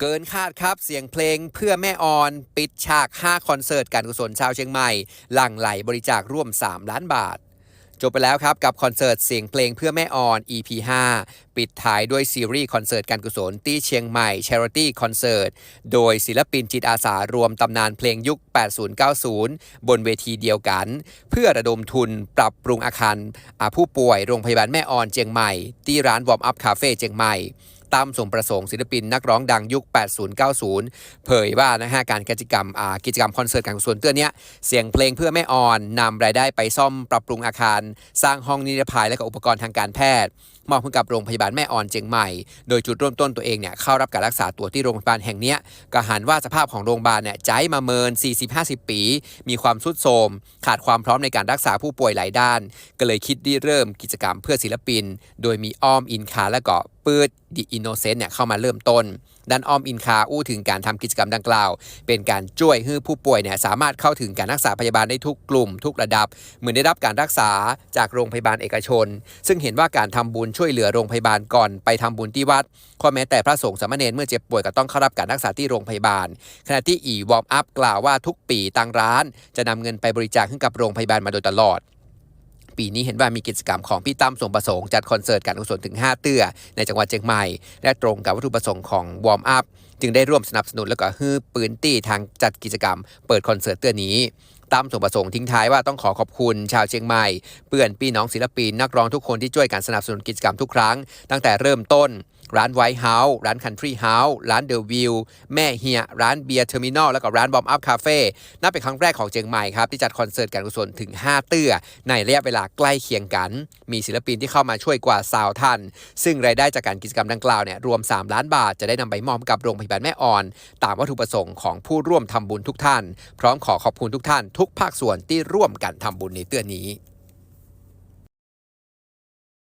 เกินคาดครับเสียงเพลงเพื่อแม่ออน ปิดฉาก 5 คอนเสิร์ตการกุศลชาวเชียงใหม่ หลั่งไหลบริจาคร่วม 3 ล้านบาท จบไปแล้วครับกับคอนเสิร์ตเสียงเพลงเพื่อแม่ออน EP 5 ปิดท้ายด้วยซีรีส์คอนเสิร์ตการกุศลที่เชียงใหม่ Charity Concert โดยศิลปินจิตอาสารวมตำนานเพลงยุค 80-90 บนเวทีเดียวกัน เพื่อระดมทุนปรับปรุงอาคารผู้ป่วยโรงพยาบาลแม่ออนเชียงใหม่ ที่ร้านวอร์มอัพคาเฟ่เชียงใหม่ ตามสมประสงค์ศิลปินนักร้องดังยุค 80-90 เผยว่านะฮะการกิจกรรมกิจกรรมคอนเสิร์ตการกุศลเตือนเนี้ยเสียงเพลงเพื่อแม่ออนนำรายได้ไปซ่อมปรับปรุงอาคาร สร้างห้องนิรภัยและก็อุปกรณ์ทางการแพทย์มอบให้กับโรงพยาบาลแม่ออนเชียงใหม่ โดยจุดเริ่มต้นตัวเองเนี่ยเข้ารับการรักษาตัวที่โรงพยาบาลแห่งเนี้ยก็หันว่าสภาพของโรงพยาบาลเนี่ยใจมาเมิน 40-50 ปี มีความสุดโทรมขาดความพร้อมในการรักษาผู้ป่วยหลายด้าน ก็เลยคิดริเริ่มกิจกรรมเพื่อศิลปิน โดยมีอ้อมอินคาและก็ ปืดดิอินโนเซนต์เนี่ยเข้ามาเริ่มต้นด้านอ้อมอินคาอู้ถึงการทำกิจกรรมดังกล่าว เป็นการช่วยให้ผู้ป่วยเนี่ยสามารถเข้าถึงการรักษาพยาบาลได้ทุกกลุ่ม ทุกระดับ เหมือนได้รับการรักษาจากโรงพยาบาลเอกชน ซึ่งเห็นว่าการทำบุญช่วยเหลือโรงพยาบาลก่อนไปทำบุญที่วัดข้อแม้แต่พระสงฆ์สามเณรเมื่อเจ็บป่วยก็ต้องเข้ารับการรักษาที่โรงพยาบาล ขณะที่อีวอมอัพกล่าวว่าทุกปีทางร้าน จะนำเงินไปบริจาคให้กับโรงพยาบาลมาโดยตลอด ปีนี้เห็นว่ามีกิจกรรมของพี่ตั้มสมประสงค์จัดคอนเสิร์ตการกุศลถึง 5 เตื้อ ในจังหวัดเชียงใหม่ และตรงกับวัตถุประสงค์ของวอร์มอัพจึงได้ร่วมสนับสนุนและก็ฮือปืนตี้ทางจัดกิจกรรม เปิดคอนเสิร์ตเตื้อนี้ตั้มสมประสงค์ทิ้งท้ายว่าต้องขอขอบคุณชาวเชียงใหม่ เพื่อนพี่น้องศิลปินนักร้องทุกคนที่ช่วยการสนับสนุนกิจกรรมทุกครั้ง ตั้งแต่เริ่มต้น ร้านไวท์เฮาส์ร้านคันทรีเฮาส์ร้านเดอะวิวแม่เฮีย ร้านเบียร์เทอร์มินอลแล้วก็ร้านบอมอัพคาเฟ่นับเป็นครั้งแรกของเชียงใหม่ครับ ที่จัดคอนเสิร์ตการกุศลถึง 5 เตื้อ ในระยะเวลาใกล้เคียงกัน มีศิลปินที่เข้ามาช่วยกว่าสาวท่าน ซึ่งรายได้จากการกิจกรรมดังกล่าวเนี่ยรวม 3 ล้านบาทจะได้นำไปมอบกับโรงพยาบาลแม่อ่อน ตามวัตถุประสงค์ของผู้ร่วมทำบุญทุกท่าน พร้อมขอขอบคุณทุกท่าน ทุกภาคส่วนที่ร่วมกันทำบุญในเตื้อนี้